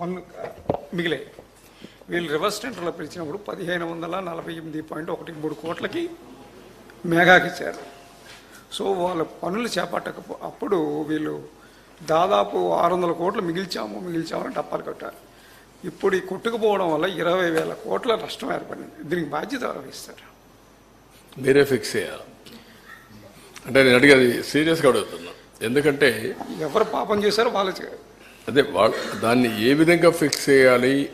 పన్ను మిగిలే వీళ్ళు రివర్స్ టెండర్లో పిలిచినప్పుడు పదిహేను వందల నలభై ఎనిమిది పాయింట్ ఒకటి మూడు కోట్లకి మేఘాకి ఇచ్చారు. సో వాళ్ళ పనులు చేపట్టక అప్పుడు వీళ్ళు దాదాపు ఆరు వందల కోట్లు మిగిల్చాము మిగిల్చామని డప్పాలు కట్టారు. ఇప్పుడు ఈ కొట్టుకుపోవడం వల్ల ఇరవై వేల కోట్ల నష్టం ఏర్పడింది. దీనికి బాధ్యత వహిస్తారు? మీరే ఫిక్స్ చేయాలి. అంటే నేను అడిగేది సీరియస్గా అడుగుతున్నా. ఎందుకంటే ఎవరు పాపం చేశారో వాళ్ళు అదే వాళ్ళ దాన్ని ఏ విధంగా ఫిక్స్ చేయాలి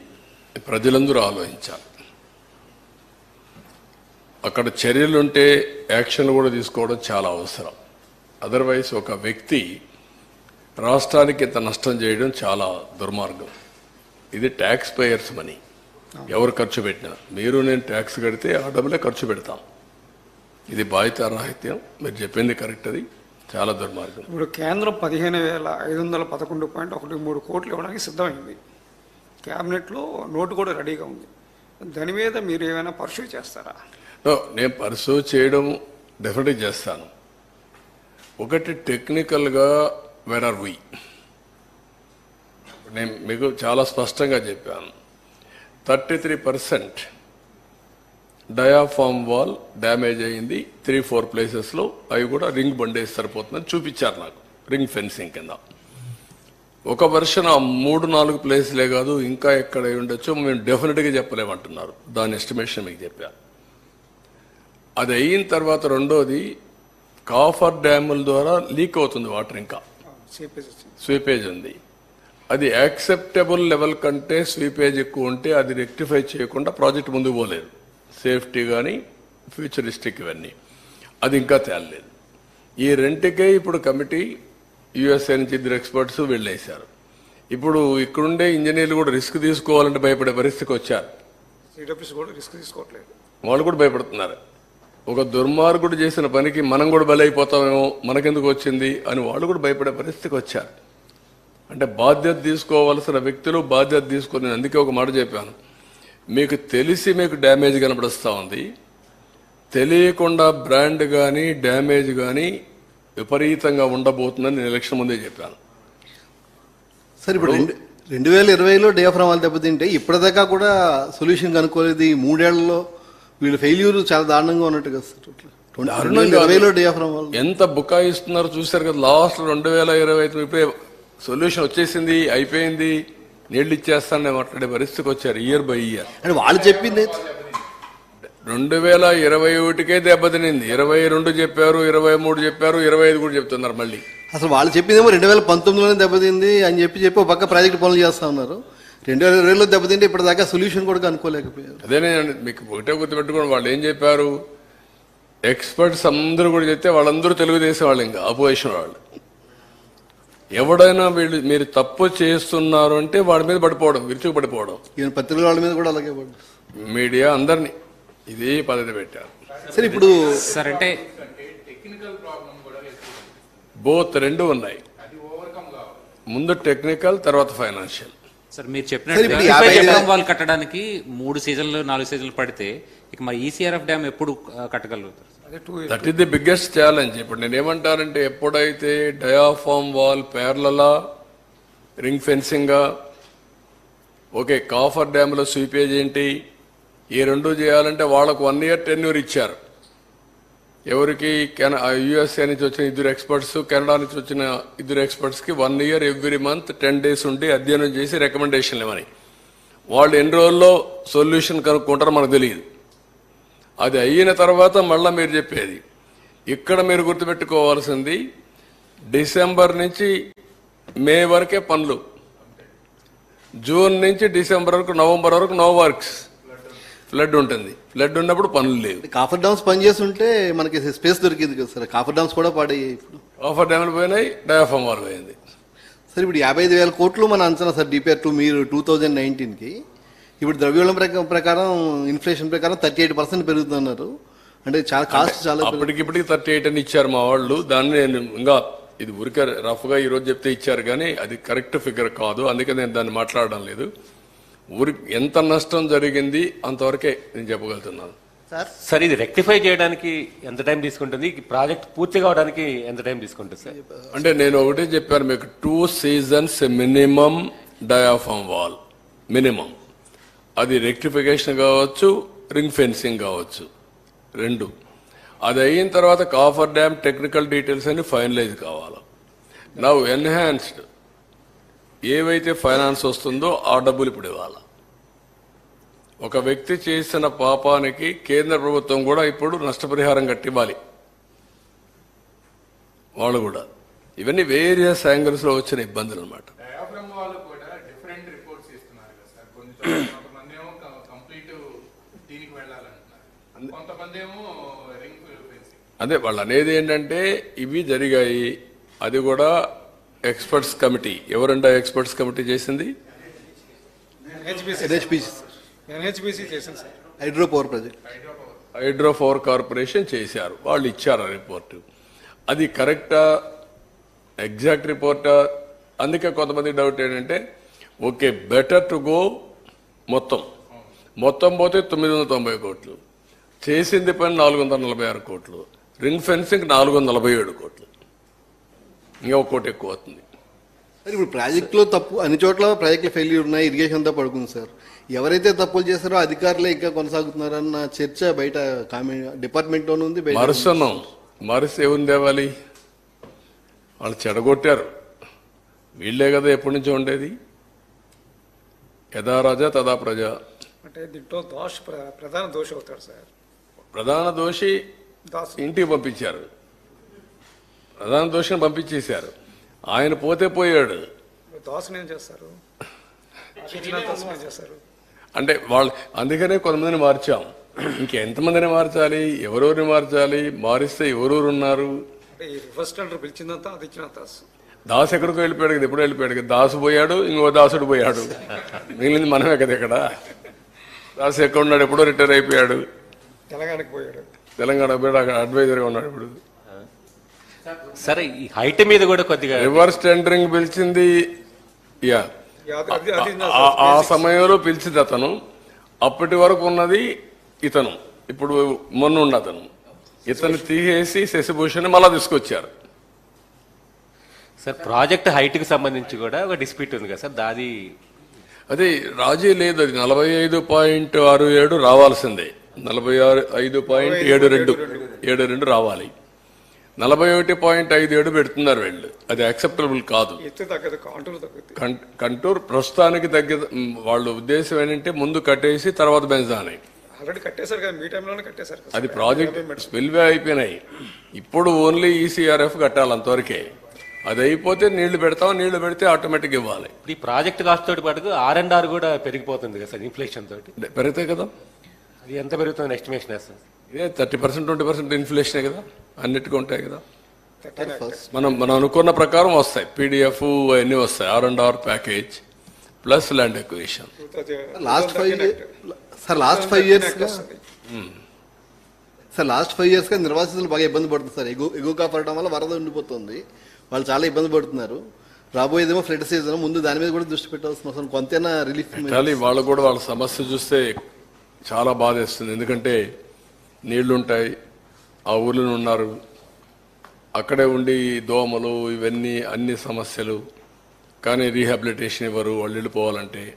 ప్రజలందరూ ఆలోచించాలి. అక్కడ చర్యలు ఉంటే యాక్షన్లు కూడా తీసుకోవడం చాలా అవసరం. అదర్వైజ్ ఒక వ్యక్తి రాష్ట్రానికి ఇంత నష్టం చేయడం చాలా దుర్మార్గం. ఇది ట్యాక్స్ పేయర్స్ మనీ ఎవరు ఖర్చు పెట్టినా. మీరు నేను ట్యాక్స్ కడితే ఆ డబ్బులే ఖర్చు పెడతాం. ఇది బాధ్యత రాహిత్యం మీరు చెప్పింది కరెక్ట్ అది. చాలా దుర్మార్గం ఇప్పుడు కేంద్రం పదిహేను వేల ఐదు వందల పదకొండు పాయింట్ ఒకటి మూడు కోట్లు ఇవ్వడానికి సిద్ధమైంది. క్యాబినెట్లో నోటు కూడా రెడీగా ఉంది. దాని మీద మీరు ఏమైనా పర్సూ చేస్తారా? నేను పర్సూ చేయడం డెఫినెట్గా చేస్తాను. ఒకటి టెక్నికల్గా వెర్ ఆర్ వీ నేను మీకు చాలా స్పష్టంగా చెప్పాను. Thirty three percent diaphragm wall damage అయింది. త్రీ ఫోర్ ప్లేసెస్లో అవి కూడా రింగ్ బండేసి సరిపోతుందని చూపించారు నాకు. రింగ్ ఫెన్సింగ్ కింద. ఒక వర్షన్ ఆ మూడు నాలుగు ప్లేస్లే కాదు ఇంకా ఎక్కడ అయి ఉండొచ్చో మేము డెఫినెట్గా చెప్పలేమంటున్నారు. దాని ఎస్టిమేషన్ మీకు చెప్పారు అది అయిన తర్వాత రెండోది కాఫర్ డ్యాముల ద్వారా లీక్ అవుతుంది వాటర్ ఇంకా. స్వీపేజ్ ఉంది. అది యాక్సెప్టబుల్ లెవెల్ కంటే స్వీపేజ్ ఎక్కువ ఉంటే అది రెక్టిఫై చేయకుండా ప్రాజెక్ట్ ముందుకు పోలేదు. సేఫ్టీ కానీ ఫ్యూచరిస్టిక్ ఇవన్నీ. అది ఇంకా తేలలేదు. ఈ రెంటికే ఇప్పుడు కమిటీ యుఎస్ఏ నుంచి ఇద్దరు ఎక్స్పర్ట్స్ వెళ్ళేశారు. ఇప్పుడు ఇక్కడుండే ఇంజనీర్లు కూడా రిస్క్ తీసుకోవాలంటే భయపడే పరిస్థితికి వచ్చారు. రిస్క్ తీసుకోవట్లేదు. వాళ్ళు కూడా భయపడుతున్నారు. ఒక దుర్మార్గుడు చేసిన పనికి మనం కూడా బలైపోతామేమో మనకెందుకు వచ్చింది అని వాళ్ళు కూడా భయపడే పరిస్థితికి వచ్చారు. అంటే బాధ్యత తీసుకోవాల్సిన వ్యక్తులు బాధ్యత తీసుకొని అందుకే ఒక మాట చెప్పాను. మీకు తెలిసి మీకు డ్యామేజ్ కనపడుస్తూ ఉంది. తెలియకుండా బ్రాండ్ కానీ డ్యామేజ్ కానీ విపరీతంగా ఉండబోతుందని నేను ఎలక్షన్ ముందే చెప్పాను. సార్ ఇప్పుడు రెండు రెండు వేల ఇరవైలో డియాఫ్రామ్ వాళ్ళు దెబ్బతింటే ఇప్పటిదాకా కూడా సొల్యూషన్ కనుక్కోలేదు. ఈ మూడేళ్ళలో వీళ్ళ ఫెయిల్యూర్ చాలా దారుణంగా ఉన్నట్టు కదా ఎంత బుకాయిస్తున్నారో చూశారు కదా లాస్ట్ రెండు వేల ఇరవై ఐదు ఇప్పుడే సొల్యూషన్ వచ్చేసింది అయిపోయింది. నీళ్ళు ఇచ్చేస్తానని మాట్లాడే పరిస్థితికి వచ్చారు ఇయర్ బై ఇయర్ అంటే వాళ్ళు చెప్పింది రెండు వేల ఇరవై ఒకటికే దెబ్బతినింది. ఇరవై రెండు చెప్పారు ఇరవై మూడు చెప్పారు ఇరవై ఐదు కూడా చెప్తున్నారు మళ్ళీ. అసలు వాళ్ళు చెప్పిందేమో రెండు వేల పంతొమ్మిదిలోనే దెబ్బతింది అని చెప్పి చెప్పి ఒక పక్క ప్రాజెక్ట్ పనులు చేస్తా ఉన్నారు. రెండు వేల ఇరవైలో దెబ్బతింటే ఇప్పటిదాకా సొల్యూషన్ కూడా కనుక్కోలేకపోయారు. అదేనే మీకు ఒకటే గుర్తుపెట్టుకోండి వాళ్ళు ఏం చెప్పారు? ఎక్స్పర్ట్స్ అందరూ కూడా చెప్తే వాళ్ళందరూ తెలుగుదేశం వాళ్ళు ఇంకా అపోజిషన్ వాళ్ళు. ఎవడైనా వీళ్ళు మీరు తప్పు చేస్తున్నారు అంటే వాడి మీద పడిపోవడం విరుచుకు పడిపోవడం. ఈయన పత్రికల వాళ్ళ మీద కూడా అలాగే పడ్డారు మీడియా అందరినీ ఇదే పద్ధతి పెట్టారు. సరే ఇప్పుడు సార్ అంటే బోత్ రెండు ఉన్నాయి. ముందు టెక్నికల్ తర్వాత ఫైనాన్షియల్. సార్ మీరు సార్, ఇప్పుడు చెప్పినట్టు యాభై ఐదు ఎకరం వాళ్ళు కట్టడానికి మూడు సీజన్లు నాలుగు సీజన్లు పడితే ఇక మరి ఈసీఆర్ఎఫ్ డ్యామ్ ఎప్పుడు ఆ, కట్టగలుగుతారు? That is the biggest challenge ఇప్పుడు నేను ఏమంటానంటే ఎప్పుడైతే డయాఫామ్ వాల్ పేర్లలా రింగ్ ఫెన్సింగా ఓకే కాఫర్ డ్యామ్లో స్వీపేజ్ ఏంటి ఈ రెండు చేయాలంటే వాళ్ళకు వన్ ఇయర్ టెన్యూర్ ఇచ్చారు. ఎవరికి కెన యుఎస్ఏ నుంచి వచ్చిన ఇద్దరు ఎక్స్పర్ట్స్ కెనడా నుంచి వచ్చిన ఇద్దరు ఎక్స్పర్ట్స్కి one year every month ten days ఉండి అధ్యయనం చేసి రికమెండేషన్లు ఇవ్వని వాళ్ళు ఎన్ని రోజుల్లో సొల్యూషన్ కనుక్కుంటారో మనకు తెలియదు. అది అయిన తర్వాత మళ్ళీ మీరు చెప్పేది. ఇక్కడ మీరు గుర్తుపెట్టుకోవాల్సింది డిసెంబర్ నుంచి మే వరకే పనులు. జూన్ నుంచి డిసెంబర్ వరకు నవంబర్ వరకు నో వర్క్స్. ఫ్లడ్ ఉంటుంది. ఫ్లడ్ ఉన్నప్పుడు పనులు లేవు. కాఫర్ డామ్స్ పనిచేస్తుంటే మనకి స్పేస్ దొరికింది కదా సార్. కాఫర్ డామ్స్ కూడా పాడయ్యాయి ఇప్పుడు. ఆఫర్ డ్యామ్లు పోయినాయి డయాఫామ్ వాల్ పోయింది. సార్ ఇప్పుడు యాభై ఐదు వేల కోట్లు మన అంచనా సార్ డిపిఆర్ టూ మీరు టూ థౌజండ్ నైన్టీన్కి. ఇప్పుడు ద్రవ్యోళం ప్రక- ప్రకారం ఇన్ఫ్లేషన్ ప్రకారం థర్టీ ఎయిట్ పర్సెంట్ పెరుగుతున్నారు. అంటే చాలా కాస్ట్ చాలా అప్పటికిప్పటికి థర్టీ ఎయిట్ అని ఇచ్చారు మా వాళ్ళు. దాన్ని నేను ఇంకా ఇది ఊరికే రఫ్గా ఈరోజు చెప్తే ఇచ్చారు కానీ అది కరెక్ట్ ఫిగర్ కాదు. అందుకే నేను దాన్ని మాట్లాడడం లేదు. ఊరి ఎంత నష్టం జరిగింది అంతవరకే నేను చెప్పగలుగుతున్నాను. సార్? ఇది రెక్టిఫై చేయడానికి ఎంత టైం తీసుకుంటుంది? ప్రాజెక్ట్ పూర్తి కావడానికి ఎంత టైం తీసుకుంటుంది సార్? అంటే నేను ఒకటే చెప్పాను మీకు two seasons minimum diaphragm wall minimum అది రెక్టిఫికేషన్ కావచ్చు రింగ్ ఫెన్సింగ్ కావచ్చు. రెండు. అది అయిన తర్వాత కాఫర్ డ్యామ్ టెక్నికల్ డీటెయిల్స్ అన్ని ఫైనలైజ్ కావాలి. నవ్ ఎన్హాన్స్డ్ ఏవైతే ఫైనాన్స్ వస్తుందో ఆ డబ్బులు ఇప్పుడు ఇవ్వాలి. ఒక వ్యక్తి చేసిన పాపానికి కేంద్ర ప్రభుత్వం కూడా ఇప్పుడు నష్టపరిహారం కట్టివ్వాలి. వాళ్ళు కూడా. ఇవన్నీ వేరియస్ యాంగిల్స్లో వచ్చిన ఇబ్బందులు అనమాట డయాఫ్రమ్ వాళ్ళు కూడా డిఫరెంట్ రిపోర్ట్స్ ఇస్తున్నారు కదా సార్ కొన్ని చోట్ల కొంతమంది ఏమో కంప్లీట్ దీనికి వెళ్ళాలంటున్నారు కొంతమంది ఏమో రింగ్ ఫెన్సింగ్ అదే వాళ్ళు అనేది ఏంటంటే ఇవి జరిగాయి అది కూడా ఎక్స్పర్ట్స్ కమిటీ. ఎవరంటే ఎక్స్పర్ట్స్ కమిటీ చేసింది? Hydro power project. Hydro power corporation చేశారు. వాళ్ళు ఇచ్చారు ఆ రిపోర్టు. అది కరెక్టా? ఎగ్జాక్ట్ రిపోర్టా? అందుకే కొంతమంది డౌట్ ఏంటంటే ఓకే బెటర్ టు గో మొత్తం. మొత్తం పోతే తొమ్మిది వందల తొంభై కోట్లు. చేసింది పని నాలుగు వందల నలభై ఆరు కోట్లు. రింగ్ ఫెన్సింగ్ నాలుగు వందల నలభై ఏడు కోట్లు. ఇంకా ఒక కోటి ఎక్కువ అవుతుంది. సార్ ఇప్పుడు ప్రాజెక్టులో తప్పు అన్ని చోట్ల ప్రాజెక్టులు ఫెయిల్యూర్ ఉన్నాయి ఇరిగేషన్ అంతా పడుకుంది సార్. ఎవరైతే తప్పులు చేస్తారో అధికారులే ఇంకా కొనసాగుతున్నారన్న చర్చ బయట కామెంట్ డిపార్ట్మెంట్లోనే ఉంది. మరుసన్నాం మరుస ఏముంది తేవాలి వాళ్ళు చెడగొట్టారు. వీళ్ళే కదా ఎప్పటి నుంచో ఉండేది. యథా రాజా తదా ప్రజ. అంటే దీంట్లో దోష ప్ర- ప్రధాన దోష అవుతాడు సార్. ప్రధాన దోషి దాస్. ఇంటికి పంపించారు. ప్రధాన దోషిని పంపించేశారు. ఆయన పోతే పోయాడు. చేస్తారు? అంటే వాళ్ళు అందుకనే కొంతమందిని మార్చాం. ఇంకెంతమందిని మార్చాలి? ఎవరెవరిని మార్చాలి? మారిస్తే ఎవరెవరు ఉన్నారు? దాసు ఎక్కడికో వెళ్ళిపోయాడు కదా ఎప్పుడు వెళ్ళిపోయాడు కదా. దాసు పోయాడు ఇంకో దాసుడు పోయాడు. మిగిలింది మనమే కదా ఇక్కడ. దాసు ఎక్కడ ఉన్నాడు? ఎప్పుడో రిటైర్ అయిపోయాడు. తెలంగాణకి పోయాడు. తెలంగాణ పోయాడు అక్కడ అడ్వైజర్గా ఉన్నాడు ఇప్పుడు. సరే ఈ హైట్ మీద కూడా కొద్దిగా రివర్స్ టెండరింగ్ పిలిచింది యా. ఆ- ఆ సమయంలో పిలిచింది అతను. అప్పటి వరకు ఉన్నది ఇతను. ఇప్పుడు మొన్న ఉన్న అతను. ఇతను తీసేసి శశిభూషణ్ మళ్ళా తీసుకొచ్చారు. సార్ ప్రాజెక్ట్ హైట్కి సంబంధించి కూడా ఒక డిస్ప్యూట్ ఉంది కదా సార్ దాది అదే రాజీ లేదు అది నలభై ఐదు పాయింట్ ఆరు ఏడు రావాల్సిందే. నలభై ఆరు ఐదు పాయింట్ ఏడు రెండు ఏడు రెండు రావాలి. నలభై ఒకటి పాయింట్ ఐదు ఏడు పెడుతున్నారు వీళ్ళు. అది యాక్సెప్టబుల్ కాదు. కాంటూర్ ప్రస్తుతానికి తగ్గ వాళ్ళ ఉద్దేశం ఏంటంటే ముందు కట్టేసి తర్వాత పెంచాలి ఆల్రెడీ కట్టేశారు కదా మీ టైంలోనే కట్టేశారు కదా అది. ప్రాజెక్ట్. స్పిల్వే అయిపోయినాయి. ఇప్పుడు ఓన్లీ ఈసీఆర్ఎఫ్ కట్టాలి అంతవరకే. అది అయిపోతే నీళ్ళు పెడతాం నీళ్ళు పెడితే ఆటోమేటిక్ ఇవ్వాలి. ఇప్పుడు ఈ ప్రాజెక్ట్ కాస్ట్ తోటి పాటు ఆర్ అండ్ ఆర్ కూడా పెరిగిపోతుంది కదా సార్ ఇన్ఫ్లేషన్ తోటి. పెరిగితే కదా. అది ఎంత పెరుగుతుంది ఎస్టిమేషన్ సార్ ఇదే థర్టీ పర్సెంట్ ట్వంటీ పర్సెంట్ ఇన్ఫ్లేషనే కదా? అన్నిటికీ ఉంటాయి కదా. మనం మనం అనుకున్న ప్రకారం వస్తాయి. పీడిఎఫ్ అవన్నీ వస్తాయి. R and R package plus land acquisition అది- last five. Sir last five years. Sir last five ఇయర్స్గా నిర్వాసితులు బాగా ఇబ్బంది పడుతుంది సార్. ఎగు ఎగువ పడడం వల్ల వరద ఉండిపోతుంది. వాళ్ళు చాలా ఇబ్బంది పడుతున్నారు. రాబోయేదేమో ఫ్లడ్ సీజన్ ముందు దాని మీద కూడా దృష్టి పెట్టాల్సిన అవసరం. కొంతైనా రిలీఫ్ కానీ వాళ్ళు కూడా వాళ్ళ సమస్య చూస్తే చాలా బాధేస్తుంది. ఎందుకంటే నీళ్ళుంటాయి ఆ ఊర్లో ఉన్నారు. అక్కడే ఉండి దోమలు ఇవన్నీ అన్ని సమస్యలు. కానీ రీహాబిలిటేషన్ ఇవ్వరు వాళ్ళు వెళ్ళిపోవాలంటే.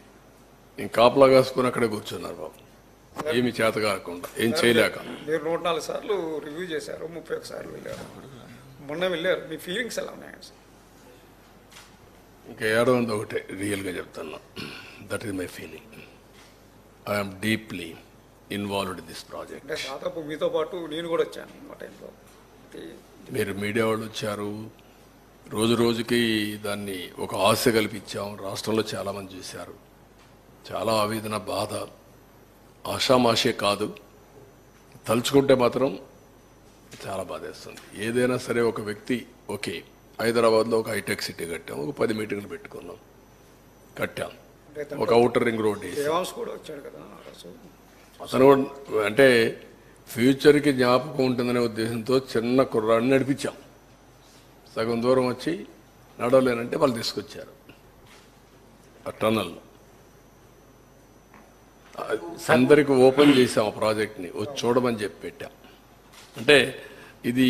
నేను కాపలా కాసుకుని అక్కడే కూర్చున్నారు బాబు. ఏమి చేత కాకుండా ఏం చేయలేక. మీరు నూట నాలుగు సార్లు రివ్యూ చేశారు ముప్పై ఒక సార్లు వెళ్ళారు. మొన్న వెళ్ళారు. మీ ఫీలింగ్స్ ఎలా ఉన్నాయి ఇంకా ఏడవంది ఒకటే రియల్గా చెప్తున్నా. That is my feeling I'm deeply involved in this project అంటే దాదాపు మీతో పాటు నేను కూడా వచ్చాను ఆ టైంలో. ఇది మీరు మీడియా వాళ్ళు వచ్చారు. రోజు రోజుకి దాన్ని ఒక ఆశ కల్పించాం. రాష్ట్రంలో చాలామంది చూశారు. చాలా ఆవేదన బాధ. ఆషామాషే కాదు. తలుచుకుంటే మాత్రం చాలా బాధేస్తుంది. ఏదైనా సరే ఒక వ్యక్తి ఓకే హైదరాబాద్లో ఒక హైటెక్ సిటీ కట్టాం. ఒక పది మీటింగ్లు పెట్టుకున్నాం. కట్టాం. ఒక అవుటర్ రింగ్ రోడ్ దేవాంశ్ కూడా వచ్చాడు కదా అతను అంటే ఫ్యూచర్కి జ్ఞాపకం ఉంటుందనే ఉద్దేశంతో చిన్న కుర్రాడిని నడిపించాం. సగం దూరం వచ్చి నడవలేనంటే వాళ్ళు తీసుకొచ్చారు. ఆ టన్నల్ అందరికి ఓపెన్ చేసాం ఆ ప్రాజెక్ట్ని. వచ్చి చూడమని చెప్పి పెట్టాం. అంటే ఇది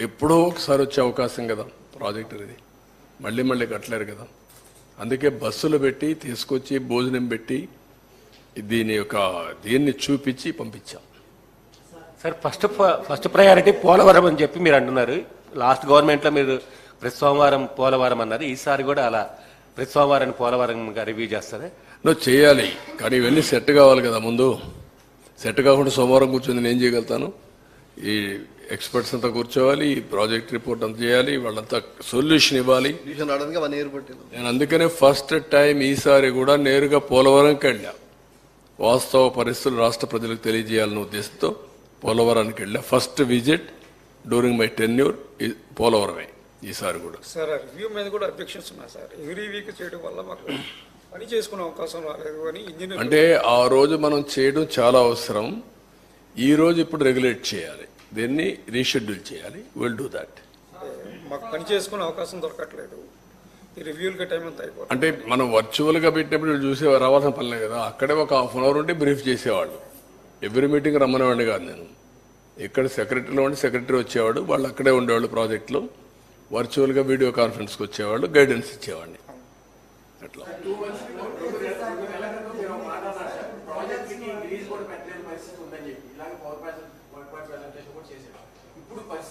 ఎప్పుడో ఒకసారి వచ్చే అవకాశం కదా ప్రాజెక్ట్ ఇది మళ్ళీ మళ్ళీ కట్టలేరు కదా. అందుకే బస్సులు పెట్టి తీసుకొచ్చి భోజనం పెట్టి దీని యొక్క దీన్ని చూపించి పంపించాం. Sir first first priority Polavaram అని చెప్పి మీరు అంటున్నారు. లాస్ట్ గవర్నమెంట్లో మీరు ప్రతి సోమవారం పోలవరం అన్నారు. ఈసారి కూడా అలా ప్రతి సోమవారం పోలవరం రివ్యూ చేస్తారా? నువ్వు చేయాలి. కానీ ఇవన్నీ సెట్ కావాలి కదా ముందు. సెట్ కాకుండా సోమవారం కూర్చొని నేను ఏం చేయగలుగుతాను? ఈ ఎక్స్పర్ట్స్ అంతా కూర్చోవాలి ఈ ప్రాజెక్ట్ రిపోర్ట్ అంతా చేయాలి వాళ్ళంతా సొల్యూషన్ ఇవ్వాలి. నేను అందుకనే ఫస్ట్ టైం ఈసారి కూడా నేరుగా పోలవరంకి వెళ్ళా. వాస్తవ పరిస్థితులు రాష్ట్ర ప్రజలకు తెలియజేయాలనే ఉద్దేశంతో పోలవరానికి వెళ్ళా. First visit during my tenure పోలవరమే ఈసారి కూడా. సార్ రివ్యూ మీద కూడా అబ్జెక్షన్స్ ఉన్నాయి సార్. ఎవ్రీ వీక్ చేయడం వల్ల మాకు పని చేసుకునే అవకాశం రాలేదు అని ఇంజనీర్ అంటే ఆ రోజు మనం చేయడం చాలా అవసరం. ఈ రోజు ఇప్పుడు రెగ్యులేట్ చేయాలి. దీన్ని రీషెడ్యూల్ చేయాలి. విల్ డూ దట్ మాకు పని చేసుకునే అవకాశం దొరకట్లేదు. ఈ రివ్యూలకి టైం అంతా అయిపోతుంది. అంటే మనం వర్చువల్గా పెట్టినప్పుడు చూసే రావాల్సిన పనిలే కదా. అక్కడే ఒక హాఫ్ అన్ అవర్ ఉంటే బ్రీఫ్ చేసేవాళ్ళు. ఎవ్రీ మీటింగ్ రమ్మనేవాడిని కాదు నేను. ఇక్కడ సెక్రటరీలో ఉండి సెక్రటరీ వచ్చేవాడు వాళ్ళు అక్కడే ఉండేవాళ్ళు ప్రాజెక్టులో వర్చువల్గా వీడియో కాన్ఫరెన్స్కి వచ్చేవాళ్ళు గైడెన్స్ ఇచ్చేవాడిని. అట్లా.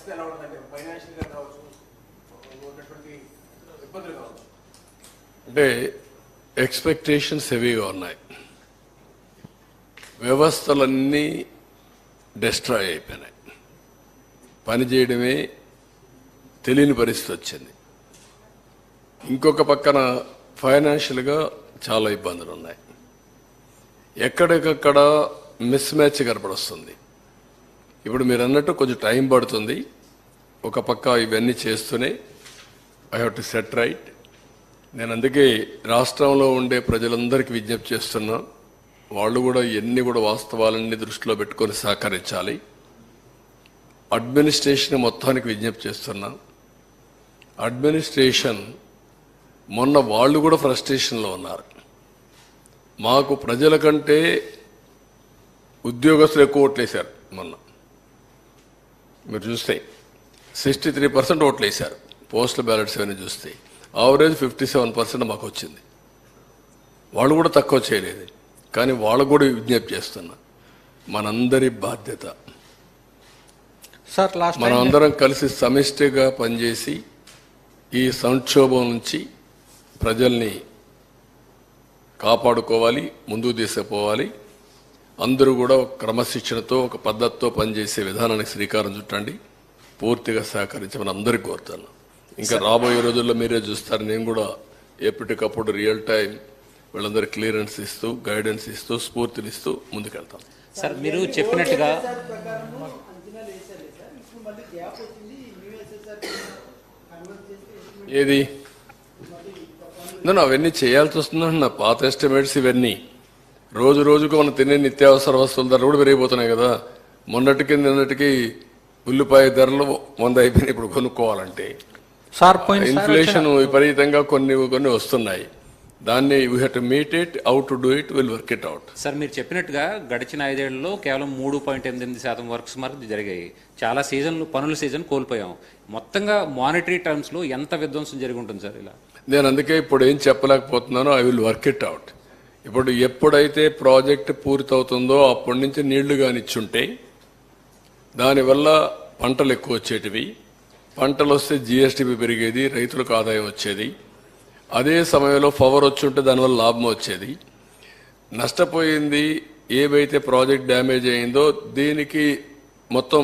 పరిస్థితి ఎలా ఉందంటే ఫైనాన్షియల్గా కావచ్చు ఉన్నటువంటి ఇబ్బందులు కావచ్చు. అంటే ఎక్స్పెక్టేషన్స్ హెవీగా ఉన్నాయి. వ్యవస్థలన్నీ డిస్ట్రాయ్ అయిపోయినాయి. పని చేయడమే తెలియని పరిస్థితి వచ్చింది. ఇంకొక పక్కన ఫైనాన్షియల్గా చాలా ఇబ్బందులు ఉన్నాయి. ఎక్కడికక్కడ మిస్ మ్యాచ్ కనపడొస్తుంది. ఇప్పుడు మీరు అన్నట్టు కొంచెం టైం పడుతుంది. ఒక పక్క ఇవన్నీ చేస్తూనే I have to set right నేను అందుకే రాష్ట్రంలో ఉండే ప్రజలందరికీ విజ్ఞప్తి చేస్తున్నా వాళ్ళు కూడా ఎన్ని కూడా వాస్తవాలన్నీ దృష్టిలో పెట్టుకొని సహకరించాలి. అడ్మినిస్ట్రేషన్ మొత్తానికి విజ్ఞప్తి చేస్తున్నా. అడ్మినిస్ట్రేషన్ మొన్న వాళ్ళు కూడా ఫ్రస్ట్రేషన్లో ఉన్నారు. మాకు ప్రజల కంటే ఉద్యోగస్తులు ఎక్కువ ఓట్లేశారు మొన్న. మీరు చూస్తే సిక్స్టీ త్రీ పర్సెంట్ ఓట్లు వేశారు. పోస్టల్ బ్యాలెట్స్ అవన్నీ చూస్తే. ఆవరేజ్ ఫిఫ్టీ సెవెన్ పర్సెంట్ మాకు వచ్చింది. వాళ్ళు కూడా తక్కువ చేయలేదు. కానీ వాళ్ళకు కూడా విజ్ఞప్తి చేస్తున్నా. మనందరి బాధ్యత. సార్ లాస్ట్ మనం అందరం కలిసి సమిష్టిగా పనిచేసి ఈ సంక్షోభం నుంచి ప్రజల్ని కాపాడుకోవాలి ముందుకు తీసుకుపోవాలి. అందరూ కూడా ఒక క్రమశిక్షణతో ఒక పద్ధతితో పనిచేసే విధానానికి శ్రీకారం చుట్టండి. పూర్తిగా సహకరించమని అందరికీ కోరుతాను. ఇంకా రాబోయే రోజుల్లో మీరే చూస్తారు నేను కూడా ఎప్పటికప్పుడు రియల్ టైం వీళ్ళందరూ క్లియరెన్స్ ఇస్తూ గైడెన్స్ ఇస్తూ స్ఫూర్తినిస్తూ ముందుకెళ్తాం. సార్ మీరు చెప్పినట్టుగా ఏది? నేను అవన్నీ చేయాల్సి వస్తుందండి నా పాత ఎస్టిమేట్స్ ఇవన్నీ. రోజు రోజుకు మనం తినే నిత్యావసర వస్తువుల ధరలు కూడా పెరిగిపోతున్నాయి కదా. మొన్నటికి నిన్నటికి ఉల్లిపాయ ధరలు వంద అయిపోయినాయి ఇప్పుడు కొనుక్కోవాలంటే ఇన్ఫ్లేషన్ విపరీతంగా కొన్ని కొన్ని వస్తున్నాయి. దాన్ని we have to meet it out to do it will work it out. Sir మీరు చెప్పినట్టుగా గడిచిన ఐదేళ్ళలో కేవలం మూడు పాయింట్ ఎనిమిది శాతం వర్క్స్ మాత్రం జరిగాయి. చాలా సీజన్లు పనుల సీజన్ కోల్పోయాం. మొత్తంగా మానిటరీ టర్మ్స్లో ఎంత విధ్వంసం జరిగి ఉంటుంది సార్ ఇలా? నేను అందుకే ఇప్పుడు ఏం చెప్పలేకపోతున్నానో I will work it out. ఇప్పుడు ఎప్పుడైతే ప్రాజెక్ట్ పూర్తవుతుందో అప్పటి నుంచి నీళ్ళు కానిచ్చుంటే దానివల్ల పంటలు ఎక్కువ వచ్చేటివి. పంటలు వస్తే జిఎస్టీ పెరిగేది రైతులకు ఆదాయం వచ్చేది. అదే సమయంలో పవర్ వచ్చుంటే దానివల్ల లాభం వచ్చేది. నష్టపోయింది ఏవైతే ప్రాజెక్ట్ డ్యామేజ్ అయిందో దీనికి మొత్తం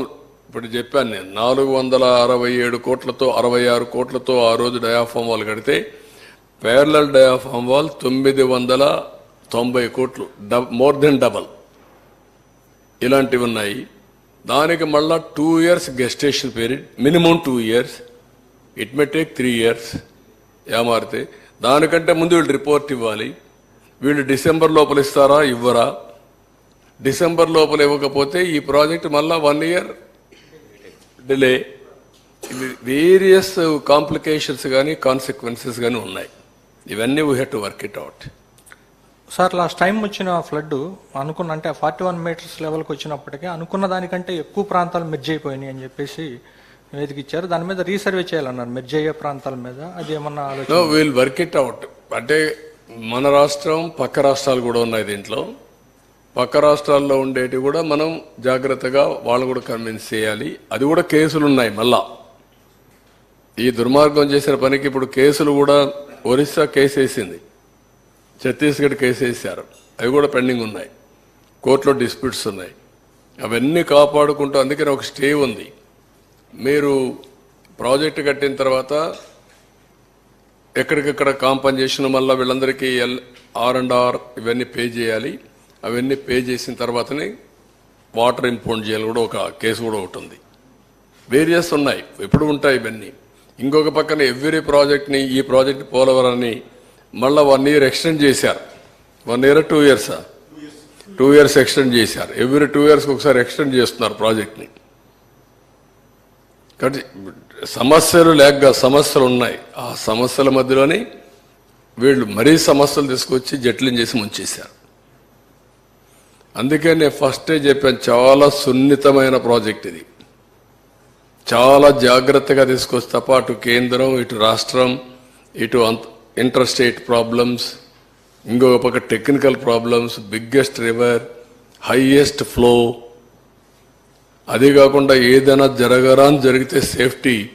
ఇప్పుడు చెప్పాను నేను నాలుగు వందల అరవై ఏడు కోట్లతో అరవై ఆరు కోట్లతో ఆ రోజు డయాఫామ్ వాల్ కడితే పేర్లల్ డయాఫామ్ వాల్ తొమ్మిది వందల తొంభై కోట్లు మోర్ దెన్ డబల్ ఇలాంటివి ఉన్నాయి. దానికి మళ్ళా two years gestation period minimum two years it may take three years ఏమారితే దానికంటే ముందు వీళ్ళు రిపోర్ట్ ఇవ్వాలి. వీళ్ళు డిసెంబర్ లోపల ఇస్తారా? ఇవ్వరా? డిసెంబర్ లోపల ఇవ్వకపోతే ఈ ప్రాజెక్ట్ మళ్ళా one year delay various complications కానీ కాన్సిక్వెన్సెస్ కానీ ఉన్నాయి. ఇవన్నీ we have to work it out sir last time వచ్చిన ఫ్లడ్ అనుకున్న అంటే ఫార్టీ వన్ మీటర్స్ లెవెల్కి వచ్చినప్పటికీ అనుకున్న దానికంటే ఎక్కువ ప్రాంతాలు మెర్జ్ అయిపోయినాయి అని చెప్పేసి నివేదిక ఇచ్చారు. దాని మీద రీసర్వే చేయాలన్నారు మెర్జ్ అయ్యే ప్రాంతాల మీద. అది ఏమన్నా ఆలోచన? విల్ వర్క్ ఇట్ అవుట్ అంటే మన రాష్ట్రం పక్క రాష్ట్రాలు కూడా ఉన్నాయి దీంట్లో. పక్క రాష్ట్రాల్లో ఉండేటివి కూడా మనం జాగ్రత్తగా వాళ్ళు కూడా కన్విన్స్ చేయాలి. అది కూడా కేసులు ఉన్నాయి మళ్ళా. ఈ దుర్మార్గం చేసిన పనికి ఇప్పుడు కేసులు కూడా ఒరిస్సా కేసు వేసింది ఛత్తీస్గఢ్ కేసు వేశారు అవి కూడా పెండింగ్ ఉన్నాయి. కోర్టులో డిస్ప్యూట్స్ ఉన్నాయి. అవన్నీ కాపాడుకుంటూ అందుకని ఒక స్టే ఉంది. మీరు ప్రాజెక్ట్ కట్టిన తర్వాత ఎక్కడికక్కడ కాంపన్సేషన్ మళ్ళీ వీళ్ళందరికీ ఎల్ ఆర్ అండ్ ఆర్ ఇవన్నీ పే చేయాలి. అవన్నీ పే చేసిన తర్వాతనే వాటర్ ఇంపౌండ్ చేయాలి కూడా ఒక కేసు కూడా ఒకటి ఉంది. వేరియస్ ఉన్నాయి. ఎప్పుడు ఉంటాయి ఇవన్నీ. ఇంకొక పక్కన ఎవ్రీ ప్రాజెక్ట్ని ఈ ప్రాజెక్ట్ పోలవరాన్ని మళ్ళీ వన్ ఇయర్ ఎక్స్టెండ్ చేశారు. వన్ ఇయర్ టూ ఇయర్సా టూ ఇయర్స్ ఎక్స్టెండ్ చేశారు. ఎవ్రీ టూ ఇయర్స్కి ఒకసారి ఎక్స్టెండ్ చేస్తున్నారు ప్రాజెక్ట్ని కాబట్టి సమస్యలు లేక సమస్యలు ఉన్నాయి. ఆ సమస్యల మధ్యలోనే వీళ్ళు మరీ సమస్యలు తీసుకొచ్చి జట్లం చేసి ముంచేశారు. అందుకే నేను ఫస్టే చెప్పాను చాలా సున్నితమైన ప్రాజెక్ట్ ఇది. చాలా జాగ్రత్తగా తీసుకొస్తే తప్ప అటు కేంద్రం ఇటు రాష్ట్రం ఇటు అంత స్టేట్ ప్రాబ్లమ్స్ ఇంకొక పక్క technical problems biggest river highest flow అదే కాకుండా ఏదైనా జరగరాని జరిగితే safety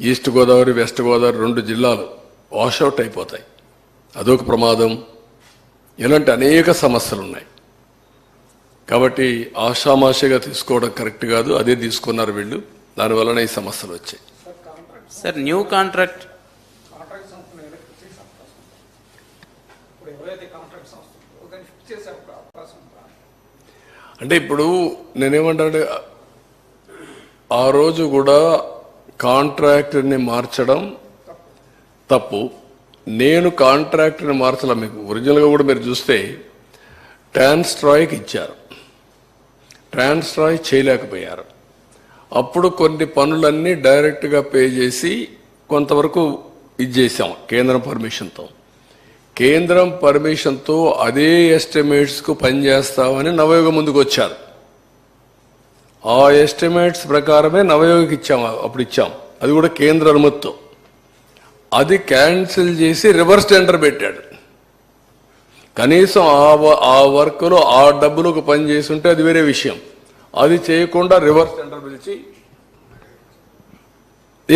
east Godavari west Godavari రెండు జిల్లాలు వాషౌట్ అయిపోతాయి. అదొక ప్రమాదం. ఇలాంటి అనేక సమస్యలు ఉన్నాయి. కాబట్టి ఆషామాషిగా తీసుకోవడం కరెక్ట్ కాదు. అదే తీసుకున్నారు వీళ్ళు. దానివలన ఈ సమస్యలు వచ్చాయి. సార్ న్యూ కాంట్రాక్ట్ సంస్థను ఎలక్ట్ చేసే అవకాశం ఉంది. ఇప్పుడు ఎవరైతే కాంట్రాక్ట్ సంస్థ ఉందో దాన్ని ఫిక్స్ చేసే అవకాశం ఉందా అంటే ఇప్పుడు నేనేమంటానంటే ఆ రోజు కూడా కాంట్రాక్టర్ని మార్చడం తప్పు. నేను కాంట్రాక్టర్ని మార్చలే మీకు. ఒరిజినల్గా కూడా మీరు చూస్తే ట్రాన్స్ట్రాయ్కి ఇచ్చారు. ట్రాన్స్ట్రాయ్ చేయలేకపోయారు. అప్పుడు కొన్ని పనులన్నీ డైరెక్ట్గా పే చేసి కొంతవరకు ఇది కేంద్రం పర్మిషన్తో. కేంద్రం పర్మిషన్తో అదే ఎస్టిమేట్స్కు పనిచేస్తామని నవయోగ ముందుకు వచ్చారు ఆ ఎస్టిమేట్స్ ప్రకారమే నవయోగకి ఇచ్చాం అప్పుడు ఇచ్చాం. అది కూడా కేంద్ర అనుమతితో. అది క్యాన్సిల్ చేసి రివర్స్ టెండర్ పెట్టాడు. కనీసం ఆ వ- ఆ వర్క్లో ఆ డబ్బులకు పని చేసి ఉంటే అది వేరే విషయం. అది చేయకుండా రివర్స్ టెండర్ పిలిచి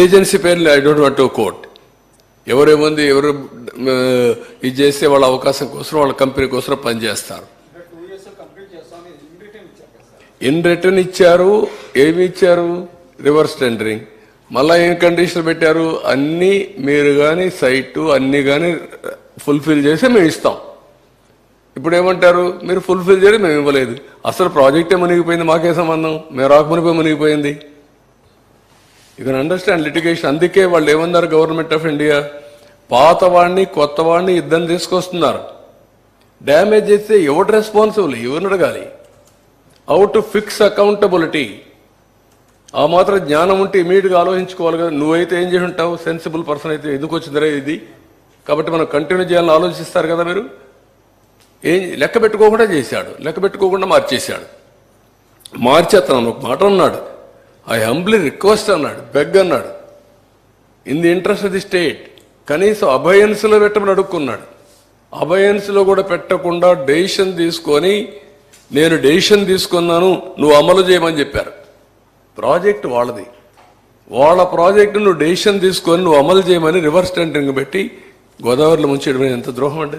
ఏజెన్సీ పేర్లు I don't want to quote. ఎవరేముంది ఎవరు ఇది చేస్తే వాళ్ళ అవకాశం కోసం వాళ్ళ కంపెనీ కోసం పనిచేస్తారు. ఇన్ రిటర్న్ ఇచ్చారు ఇన్ రిటర్న్ ఇచ్చారు ఏమి ఇచ్చారు? Reverse tendering. మళ్ళా ఏం కండిషన్ పెట్టారు? అన్ని మీరు కానీ సైట్ అన్ని కానీ ఫుల్ఫిల్ చేసి మేము ఇస్తాం. ఇప్పుడు ఏమంటారు? మీరు ఫుల్ఫిల్ చేయడం మేము ఇవ్వలేదు. అసలు ప్రాజెక్టే మునిగిపోయింది మాకే సంబంధం? మేము రాకమునిపోయి మునిగిపోయింది. యూ కెన్ అండర్స్టాండ్ లిటిగేషన్ అందుకే వాళ్ళు ఏమన్నారు గవర్నమెంట్ ఆఫ్ ఇండియా పాత వాడిని కొత్త వాడిని ఇద్దరిని తీసుకొస్తున్నారు. డ్యామేజ్ చేస్తే ఎవరు రెస్పాన్సిబుల్ ఎవరిని అడగాలి? హౌ టు ఫిక్స్ అకౌంటబిలిటీ ఆ మాత్రం జ్ఞానం ఉంటే ఇమీడియట్గా ఆలోచించుకోవాలి కదా. నువ్వైతే ఏం చేసి ఉంటావు? సెన్సిబుల్ పర్సన్ అయితే ఎందుకు వచ్చిందిరా ఇది? కాబట్టి మనం కంటిన్యూ చేయాలని ఆలోచిస్తారు కదా మీరు? ఏం లెక్క పెట్టుకోకుండా చేశాడు. లెక్క పెట్టుకోకుండా మార్చేశాడు. మార్చేస్తాను ఒక మాట అన్నాడు. ఐ హంబ్లీ రిక్వెస్ట్ అన్నాడు బెగ్ అన్నాడు. In the interest of the state కనీసం అభయన్స్లో పెట్టమని అడుక్కున్నాడు. అభయన్స్లో కూడా పెట్టకుండా డెసిషన్ తీసుకొని నేను డెసిషన్ తీసుకున్నాను నువ్వు అమలు చేయమని చెప్పారు. ప్రాజెక్ట్ వాళ్ళది. వాళ్ళ ప్రాజెక్టు నువ్వు డెసిషన్ తీసుకొని నువ్వు అమలు చేయమని రివర్స్ టెండరింగ్ పెట్టి గోదావరిలో ముంచేయడం ఎంత ద్రోహం అంటే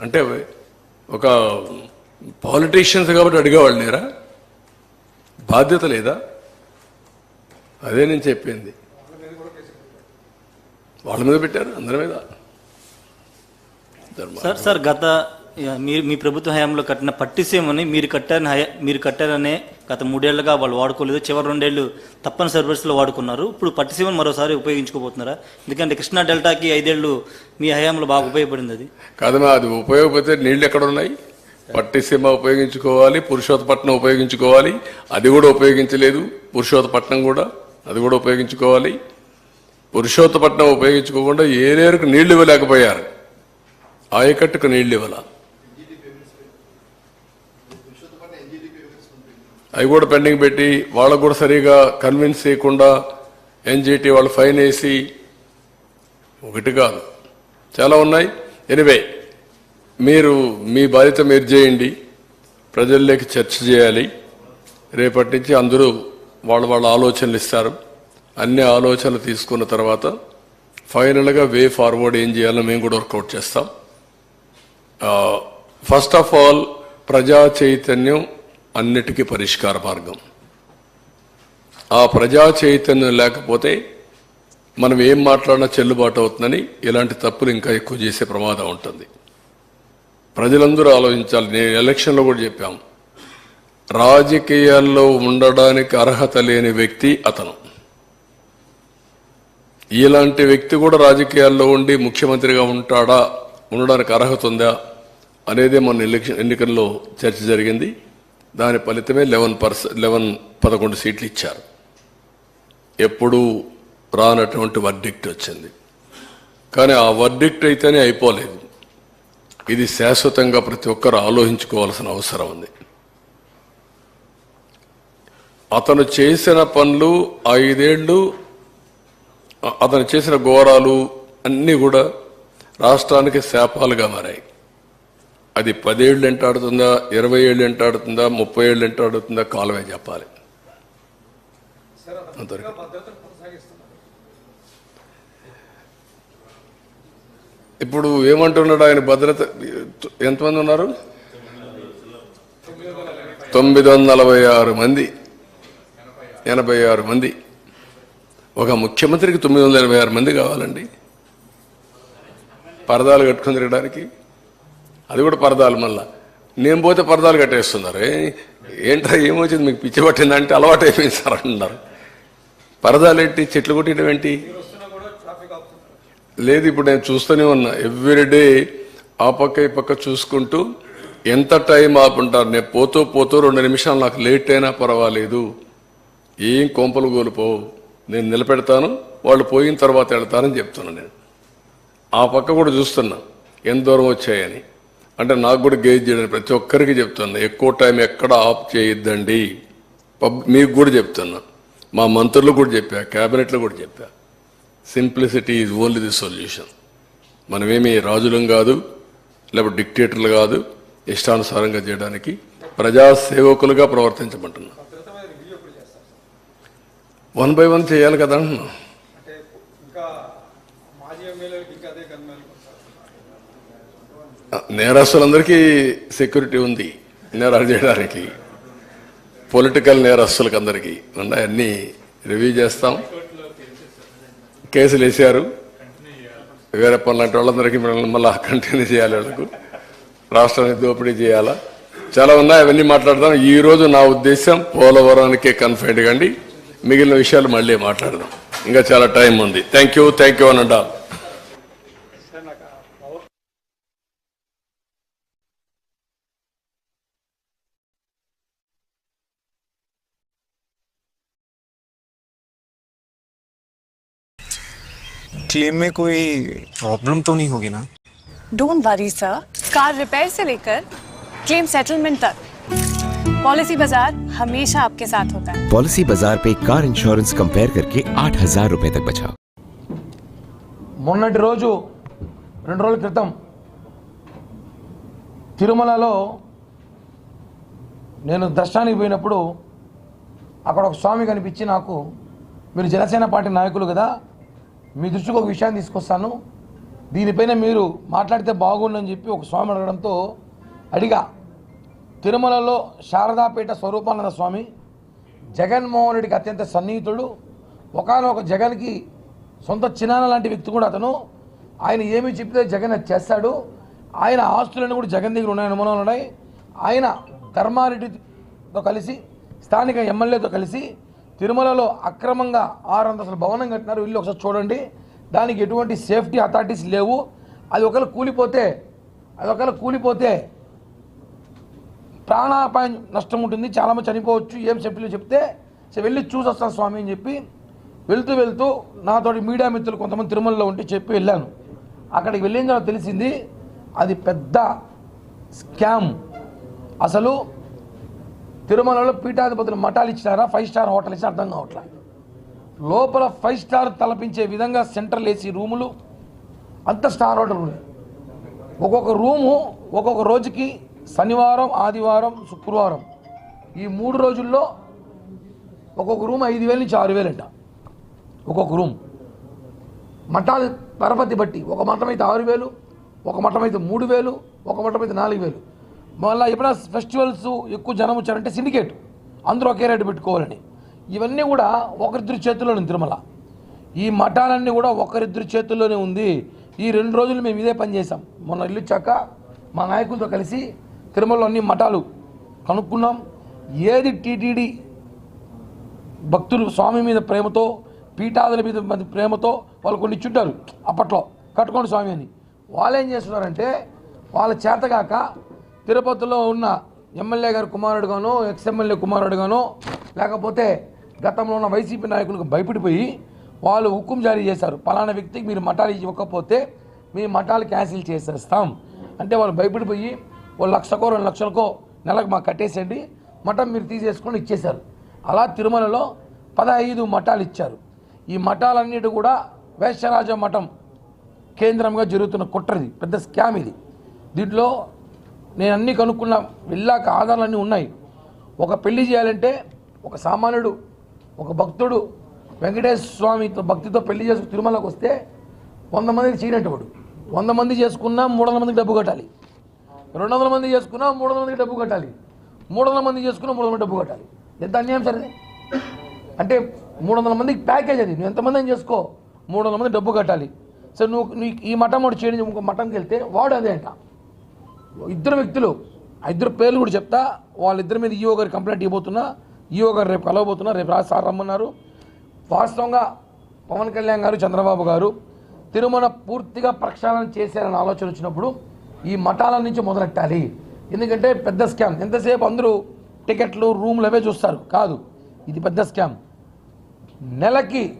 అంటే ఒక పాలిటీషియన్స్ కాబట్టి అడిగేవాళ్ళు లేరా? బాధ్యత లేదా? అదే నేను చెప్పింది. వాళ్ళ మీద పెట్టారు అందరి మీద. సార్ సార్ గత మీరు మీ ప్రభుత్వ హయాంలో కట్టిన పట్టిసీమని మీరు కట్టారని హయా మీరు కట్టారనే గత మూడేళ్ళుగా వాళ్ళు వాడుకోలేదు. చివరి రెండేళ్ళు తప్పని సర్వీస్లో వాడుకున్నారు. ఇప్పుడు పట్టిసీమను మరోసారి ఉపయోగించుకోబోతున్నారా ఎందుకంటే కృష్ణా డెల్టాకి ఐదేళ్ళు మీ హయాంలో బాగా ఉపయోగపడింది అది. కాదమ్మా అది ఉపయోగపోతే నీళ్ళు ఎక్కడ ఉన్నాయి పట్టిసీమ ఉపయోగించుకోవాలి పురుషోత్తపట్నం ఉపయోగించుకోవాలి. అది కూడా ఉపయోగించలేదు పురుషోత్తపట్నం కూడా. అది కూడా ఉపయోగించుకోవాలి. పురుషోత్తపట్నం ఉపయోగించుకోకుండా ఏ నేరుకు నీళ్ళు ఇవ్వలేకపోయారు. ఆయకట్టుకు నీళ్ళు ఇవ్వాల. అవి కూడా పెండింగ్ పెట్టి వాళ్ళకు కూడా సరిగా కన్విన్స్ చేయకుండా ఎన్జిటి వాళ్ళు ఫైన్ వేసి ఒకటి కాదు. చాలా ఉన్నాయి. ఎనివే మీరు మీ బాధ్యత మీరు చేయండి. ప్రజల్లోకి చర్చ చేయాలి. రేపటి నుంచి అందరూ వాళ్ళ వాళ్ళ ఆలోచనలు ఇస్తారు. అన్ని ఆలోచనలు తీసుకున్న తర్వాత ఫైనల్గా వే ఫార్వర్డ్ ఏం చేయాలో మేము కూడా వర్కౌట్ చేస్తాం. ఫస్ట్ ఆఫ్ ఆల్ ప్రజా చైతన్యం అన్నిటికీ పరిష్కార మార్గం. ఆ ప్రజా చైతన్యం లేకపోతే మనం ఏం మాట్లాడినా చెల్లుబాటు అవుతుందని ఇలాంటి తప్పులు ఇంకా ఎక్కువ చేసే ప్రమాదం ఉంటుంది. ప్రజలందరూ ఆలోచించాలి. నేను ఎలక్షన్లో కూడా చెప్పాం. రాజకీయాల్లో ఉండడానికి అర్హత లేని వ్యక్తి అతను. ఇలాంటి వ్యక్తి కూడా రాజకీయాల్లో ఉండి ముఖ్యమంత్రిగా ఉంటాడా ఉండడానికి అర్హత ఉందా అనేది మన ఎలక్షన్ ఎన్నికల్లో చర్చ జరిగింది. దాని ఫలితమే లెవెన్ పర్స లెవెన్ పదకొండు సీట్లు ఇచ్చారు. ఎప్పుడూ రానటువంటి వర్డిక్ట్ వచ్చింది. కానీ ఆ వర్డిక్ట్ అయితేనే అయిపోలేదు. ఇది శాశ్వతంగా ప్రతి ఒక్కరు ఆలోచించుకోవాల్సిన అవసరం ఉంది. అతను చేసిన పనులు ఐదేళ్ళు అతను చేసిన ఘోరాలు అన్నీ కూడా రాష్ట్రానికి శాపాలుగా మారాయి. అది పదేళ్ళు ఎంటాడుతుందా ఇరవై ఏళ్ళు ఎంటాడుతుందా ముప్పై ఏళ్ళు ఎంటాడుతుందా కాలమే చెప్పాలి. అంతవరకు. ఇప్పుడు ఏమంటున్నాడు ఆయన భద్రత ఎంతమంది ఉన్నారు? తొమ్మిది వందల నలభై ఆరు మంది. ఎనభై ఆరు మంది. ఒక ముఖ్యమంత్రికి తొమ్మిది వందల ఎనభై ఆరు మంది కావాలండి. పరదాలు కట్టుకుని తిరగడానికి. అది కూడా పరదాలు మళ్ళా. నేను పోతే పరదాలు కట్టేస్తున్నారు. ఏంటో ఏమొచ్చింది? మీకు పిచ్చి పట్టిందంటే అలవాటు అయిపోయింది సార్ అంటున్నారు పరదాలు ఏంటి? చెట్లు కొట్టడం ఏంటి? లేదు ఇప్పుడు నేను చూస్తూనే ఉన్నా. ఎవ్రీడే ఆ పక్క ఈ పక్క చూసుకుంటూ ఎంత టైం ఆపుంటారు? నేను పోతూ పోతూ రెండు నిమిషాలు నాకు లేట్ అయినా పర్వాలేదు. ఏం కొంపలు కోల్పోవు. నేను నిలబెడతాను వాళ్ళు పోయిన తర్వాత వెళ్తానని చెప్తున్నా నేను. ఆ పక్క కూడా చూస్తున్నా ఎంత దూరం వచ్చాయని. అంటే నాకు కూడా గేజ్ చేయడానికి ప్రతి ఒక్కరికి చెప్తున్నా ఎక్కువ టైం ఎక్కడ ఆఫ్ చేయొద్దండి. పబ్ మీకు కూడా చెప్తున్నా. మా మంత్రులు కూడా చెప్పా క్యాబినెట్లో కూడా చెప్పా. Simplicity is only the solution. మనమేమి రాజులం కాదు లేకపోతే డిక్టేటర్లు కాదు ఇష్టానుసారంగా చేయడానికి ప్రజాసేవకులుగా ప్రవర్తించమంటున్నాం. వన్ బై వన్ చేయాలి కదా అంటున్నా. నేరస్తులందరికీ సెక్యూరిటీ ఉంది. నేరాలు చేయడానికి. పొలిటికల్ నేరస్తులకు అందరికీ ఉన్నాయి. అన్నీ రివ్యూ చేస్తాం. కేసులు వేసారు వేరే పనులు అంటే వాళ్ళందరికీ మళ్ళీ మళ్ళీ కంటిన్యూ చేయాలి వాళ్ళకు. రాష్ట్రాన్ని దోపిడీ చేయాలా? చాలా ఉన్నాయి. అవన్నీ మాట్లాడదాం. ఈ రోజు నా ఉద్దేశం పోలవరానికే కన్ఫైన్డ్ కండి. మిగిలిన విషయాలు మళ్ళీ మాట్లాడదాం ఇంకా చాలా టైం ఉంది థ్యాంక్ యూ థ్యాంక్ యూ అని అంటారు क्लेम में कोई प्रॉब्लम तो नहीं होगी ना don't worry sir car repair से लेकर क्लेम सेटलमेंट तक पॉलिसी बाजार हमेशा आपके साथ होता है पॉलिसी बाजार पे कार इंश्योरेंस कंपेयर करके आठ हजार रूपए तक बचाओ మొన్నటి రోజు రెండు రోజుల క్రితం తిరుమలలో నేను దర్శనానికి పోయినప్పుడు అక్కడ ఒక స్వామి కనిపించి నాకు మీరు జనసేన పార్టీ నాయకులు కదా మీ దృష్టికి ఒక విషయాన్ని తీసుకొస్తాను దీనిపైన మీరు మాట్లాడితే బాగుండని చెప్పి ఒక స్వామి అడగడంతో అడిగా తిరుమలలో శారదాపేట స్వరూపానంద స్వామి జగన్మోహన్ రెడ్డికి అత్యంత సన్నిహితుడు. ఒకనొక జగన్కి సొంత చిన్నాన లాంటి వ్యక్తి కూడా అతను. ఆయన ఏమి చెప్తే జగన్ చేస్తాడు. ఆయన ఆస్తులన్నీ కూడా జగన్ దగ్గర ఉన్నాయి అనుమానాలు ఉన్నాయి. ఆయన ధర్మారెడ్డితో కలిసి స్థానిక ఎమ్మెల్యేతో కలిసి తిరుమలలో అక్రమంగా ఆరు అంతస్తుల భవనం కట్టినారు. వీళ్ళు ఒకసారి చూడండి. దానికి ఎటువంటి సేఫ్టీ అథారిటీస్ లేవు. అది ఒకవేళ కూలిపోతే అది ఒకవేళ కూలిపోతే ప్రాణాపాయం నష్టం ఉంటుంది చాలామంది చనిపోవచ్చు ఏం సేఫ్టీలో చెప్తే "సరే, వెళ్ళి చూసొస్తాను స్వామి అని చెప్పి వెళ్తూ వెళ్తూ నాతోటి మీడియా మిత్రులు కొంతమంది తిరుమలలో ఉంటే చెప్పి వెళ్ళాను. అక్కడికి వెళ్ళిన తర్వాత తెలిసింది అది పెద్ద స్కామ్. అసలు తిరుమలలో పీఠాధిపతులు మఠాలు ఇచ్చినారా? ఫైవ్ స్టార్ హోటల్ ఇచ్చిన అర్థం కావట్లా. లోపల ఫైవ్ స్టార్ తలపించే విధంగా సెంట్రల్ ఏసీ రూములు అంత స్టార్ హోటల్ ఉంది ఒక్కొక్క రూము ఒక్కొక్క రోజుకి శనివారం ఆదివారం శుక్రవారం ఈ మూడు రోజుల్లో ఒక్కొక్క రూమ్ ఐదు వేల నుంచి ఆరు వేలంట. ఒక్కొక్క రూమ్. మఠాలు పరపతి బట్టి ఒక మఠం అయితే ఆరు వేలు ఒక మఠం అయితే మూడు వేలు ఒక మఠం అయితే నాలుగు వేలు. మళ్ళీ ఎప్పుడైనా ఫెస్టివల్స్ ఎక్కువ జనం వచ్చారంటే సిండికేట్. అందరూ ఒకే రేటు పెట్టుకోవాలని. ఇవన్నీ కూడా ఒకరిద్దరి చేతుల్లోనే తిరుమల. ఈ మఠాలన్నీ కూడా ఒకరిద్దరి చేతుల్లోనే ఉంది. ఈ రెండు రోజులు మేము ఇదే పని చేసాం మొన్న ఇల్లు వచ్చాక మా నాయకులతో కలిసి తిరుమలలో అన్ని మఠాలు కనుక్కున్నాం. ఏది టీటీడీ భక్తులు స్వామి మీద ప్రేమతో పీఠాదుల మీద ప్రేమతో వాళ్ళు కొన్ని ఇచ్చుంటారు. అప్పట్లో కట్టుకోండి స్వామి అని. వాళ్ళు ఏం చేస్తున్నారంటే వాళ్ళ చేతగాక తిరుపతిలో ఉన్న ఎమ్మెల్యే గారి కుమారుడుగాను ఎక్స్ ఎమ్మెల్యే కుమారుడుగానో లేకపోతే గతంలో ఉన్న వైసీపీ నాయకులకు భయపడిపోయి వాళ్ళు ఉక్కుం జారీ చేశారు. పలానా వ్యక్తికి మీరు మఠాలు ఇవ్వకపోతే మీ మఠాలు క్యాన్సిల్ చేసేస్తాం. అంటే వాళ్ళు భయపడిపోయి ఓ లక్షకో రెండు లక్షలకో నెలకు మాకు కట్టేసేయండి. మఠం మీరు తీసేసుకొని ఇచ్చేశారు. అలా తిరుమలలో పదహైదు మఠాలు ఇచ్చారు. ఈ మఠాలన్నిటి కూడా వేషరాజ మఠం కేంద్రంగా జరుగుతున్న కుట్రది పెద్ద స్కామ్ ఇది. దీంట్లో నేను అన్నీ కనుక్కున్న వెళ్ళాక ఆధారాలన్నీ ఉన్నాయి. ఒక పెళ్ళి చేయాలంటే ఒక సామాన్యుడు ఒక భక్తుడు వెంకటేశ్వర స్వామితో భక్తితో పెళ్ళి చేసుకుని తిరుమలకు వస్తే వంద మందికి చేయనట్టు వాడు వంద మంది చేసుకున్నా మూడు వందల మందికి డబ్బు కట్టాలి. రెండు వందల మంది చేసుకున్నా మూడు వందల మందికి డబ్బు కట్టాలి. మూడు వందల మంది చేసుకున్నా మూడు వందల డబ్బు కట్టాలి. ఎంత అన్యాయం సరే అంటే మూడు వందల మందికి ప్యాకేజ్ అది. నువ్వు ఎంతమంది అని చేసుకో? మూడు వందల మంది డబ్బు కట్టాలి. సరే నువ్వు నీకు ఈ మఠం ఒకటి చేయడం ఇంకో మఠంకి వెళ్తే వాడు అదే అంట. ఇద్దరు వ్యక్తులు ఇద్దరు పేర్లు కూడా చెప్తా. వాళ్ళిద్దరి మీద ఈఓ గారు కంప్లైంట్ ఇవ్వబోతున్నా. ఈఓ గారు రేపు కలవబోతున్నా. రేపు రాజు సార్ రమ్మన్నారు. వాస్తవంగా పవన్ కళ్యాణ్ గారు చంద్రబాబు గారు తిరుమల పూర్తిగా ప్రక్షాళన చేశారని ఆలోచన వచ్చినప్పుడు ఈ మఠాల నుంచి మొదలెట్టాలి. ఎందుకంటే పెద్ద స్కామ్. ఎంతసేపు అందరూ టికెట్లు రూమ్లు అవే చూస్తారు? కాదు. ఇది పెద్ద స్కామ్. నెలకి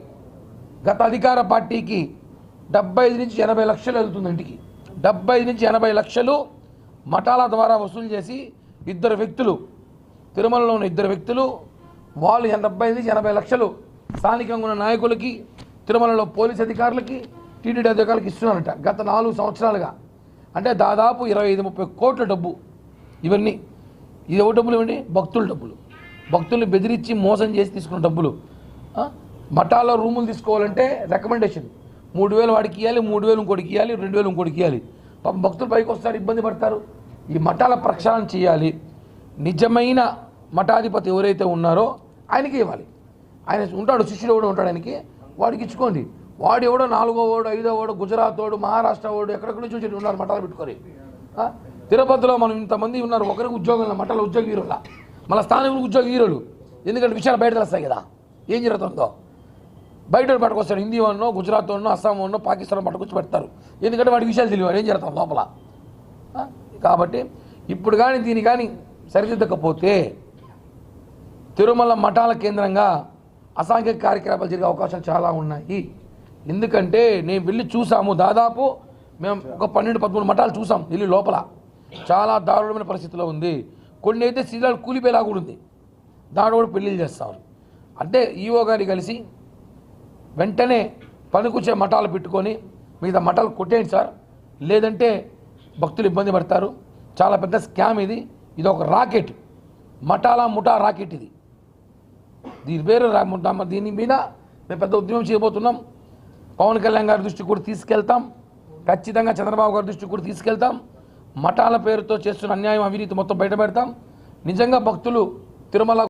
గత అధికార పార్టీకి డెబ్బై ఐదు నుంచి ఎనభై లక్షలు వెళ్తుంది ఇంటికి. డెబ్బై ఐదు నుంచి ఎనభై లక్షలు మఠాల ద్వారా వసూలు చేసి ఇద్దరు వ్యక్తులు తిరుమలలో ఉన్న ఇద్దరు వ్యక్తులు వాళ్ళు ఎన- డెబ్బై నుంచి ఎనభై లక్షలు స్థానికంగా ఉన్న నాయకులకి తిరుమలలో పోలీస్ అధికారులకి టీటీడీ అధికారులకు ఇస్తున్నారట. గత నాలుగు సంవత్సరాలుగా. అంటే దాదాపు ఇరవై ఐదు ముప్పై కోట్ల డబ్బు ఇవన్నీ. ఇది ఎవరి డబ్బులు ఇవ్వండి? భక్తుల డబ్బులు. భక్తుల్ని బెదిరించి మోసం చేసి తీసుకున్న డబ్బులు. మఠాల్లో రూములు తీసుకోవాలంటే రికమెండేషన్ మూడు వేలు వాడికి ఇవ్వాలి మూడు వేలు ఇంకోటికి ఇవ్వాలి రెండు వేలు ఇంకోటికి ఇవ్వాలి పాపం భక్తులు పైకి వస్తారు ఇబ్బంది పడతారు. ఈ మఠాల ప్రక్షాళన చేయాలి. నిజమైన మఠాధిపతి ఎవరైతే ఉన్నారో ఆయనకి ఇవ్వాలి. ఆయన ఉంటాడు శిష్యుడు కూడా ఉంటాడు ఆయనకి. వాడికి ఇచ్చుకోండి. వాడు ఎవడో నాలుగో వాడు ఐదో వాడు గుజరాత్ వాడు మహారాష్ట్ర వాడు ఎక్కడెక్కడి నుంచి వచ్చి ఉన్నారు మఠాలు పెట్టుకొని. తిరుపతిలో మనం ఇంతమంది ఉన్నారు ఒకరికి ఉద్యోగం మఠాల ఉద్యోగ హీరోల మళ్ళీ స్థానికులు ఉద్యోగ హీరోలు ఎందుకంటే విషయాలు బయట తెలుస్తాయి కదా. ఏం జరుగుతుందో? బయట పట్టుకొస్తాడు హిందీ వాళ్ళనో గుజరాత్ వాళ్ళనో అస్సాం వాళ్ళనో పాకిస్తాన్ పట్టుకొచ్చి పెడతారు. ఎందుకంటే వాడి విషయాలు తెలియదు ఏం జరుగుతాం లోపల? కాబట్టి ఇప్పుడు కానీ దీని కానీ సరిదిద్దకపోతే తిరుమల మఠాల కేంద్రంగా అసాంఘిక కార్యకలాపాలు జరిగే అవకాశాలు చాలా ఉన్నాయి. ఎందుకంటే నేను వెళ్ళి చూసాము దాదాపు మేము ఒక పన్నెండు పదమూడు మఠాలు చూసాం వెళ్ళి లోపల. చాలా దారుణమైన పరిస్థితిలో ఉంది. కొన్ని అయితే శిథిలాలు కూలిపోయేలా కూడా ఉంది. దాంట్లో కూడా పెళ్ళిళ్ళు చేస్తారు. అంటే ఈఓ గారి కలిసి వెంటనే పనికొచ్చే మఠాలు పెట్టుకొని మిగతా మఠాలు కొట్టేయండి సార్. లేదంటే భక్తులు ఇబ్బంది పడతారు. చాలా పెద్ద స్కామ్ ఇది. ఇది ఒక రాకెట్. మఠాల ముఠా రాకెట్ ఇది. దీని పేరు దీని మీద మేము పెద్ద ఉద్యమం చేయబోతున్నాం. పవన్ కళ్యాణ్ గారి దృష్టికి కూడా తీసుకెళ్తాం. ఖచ్చితంగా చంద్రబాబు గారి దృష్టికి కూడా తీసుకెళ్తాం. మఠాల పేరుతో చేస్తున్న అన్యాయం అవినీతి మొత్తం బయట పెడతాం నిజంగా భక్తులు తిరుమల